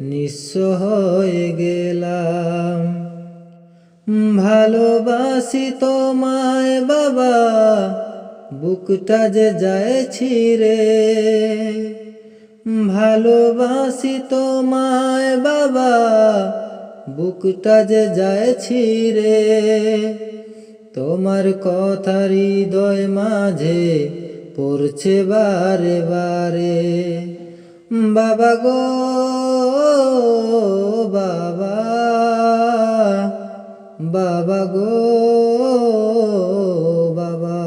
নিঃস্ব হয়ে গেলাম। ভালোবাসি তোমায় বাবা, বুকটা যে যায় ছিঁড়ে। ভালোবাসি তোমায় বাবা, বুকটা যে যায় ছিঁড়ে। তোমার কথা হৃদয় মাঝে পড়ছে বারে বারে। বাবা গো বাবা বাবা গো, বাবা।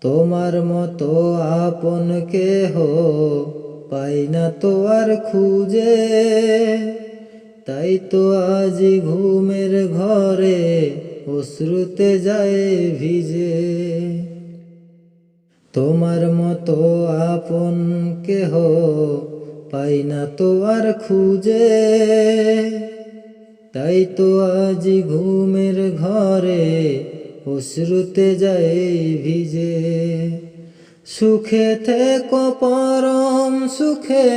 তোমার মতো আপন কেহ পাই না তো আর খুঁজে। তাই তো আজ ঘুমের ঘরে অশ্রুতে যায় ভিজে। তোমার মতো আপন কেহ পাই না তো আর খুঁজে। তাই তো আজ ঘুমের ঘরে অশ্রুতে যায় ভিজে। সুখে থেকো পরম সুখে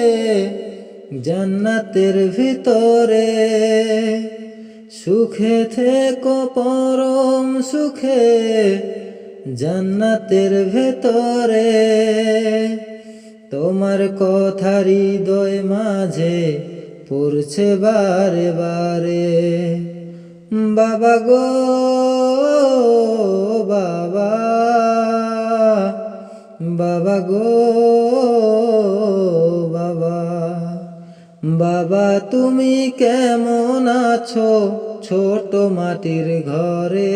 জান্নাতের ভিতরে। সুখে থেকো পরম সুখে জান্নাতের ভেতরে। তোমার কথা হৃদয় মাঝে পড়ছে বারে বারে। বাবা গো, বাবা বাবা গো, বাবা বাবা, তুমি কেমন আছো ছোট মাটির ঘরে?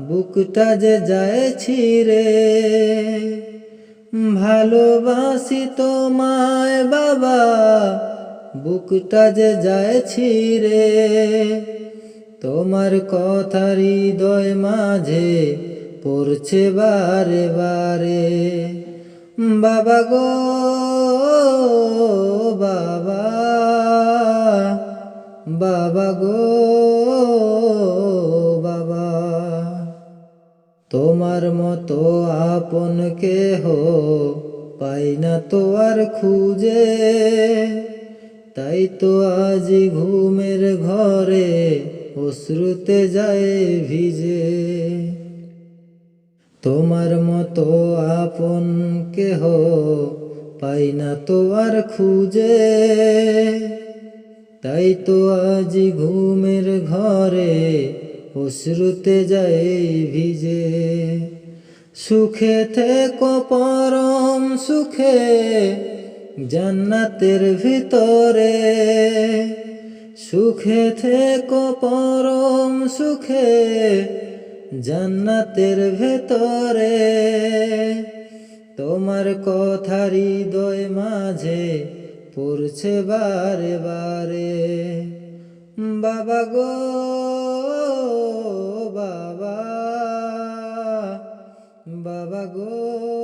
বুকটা যে যায় ছিঁড়ে। ভালোবাসি তোমায় বাবা, বুকটা যে যায় ছিঁড়ে। তোমার কথা হৃদয় মাঝে পড়ছে বারে বারে। বাবা গো, বাবা বাবা গো। তোমার মতো আপন কেহ পাই না তো আর খুঁজে। তাই তো আজ ঘুমের ঘরে অশ্রুতে যায় ভিজে। তোমার মতো আপন কেহ পাই না তো আর খুঁজে। তাই তো আজ ঘুমের ঘরে অশ্রুতে যায় ভিজে। সুখে থেকো পরম সুখে, জান্নাতের ভিতরে। সুখে থেকো পরম সুখে, জান্নাতের ভেতরে। তোমার কথা হৃদয় মাঝে পড়ছে বারে বারে। বাবা গো বাবা গো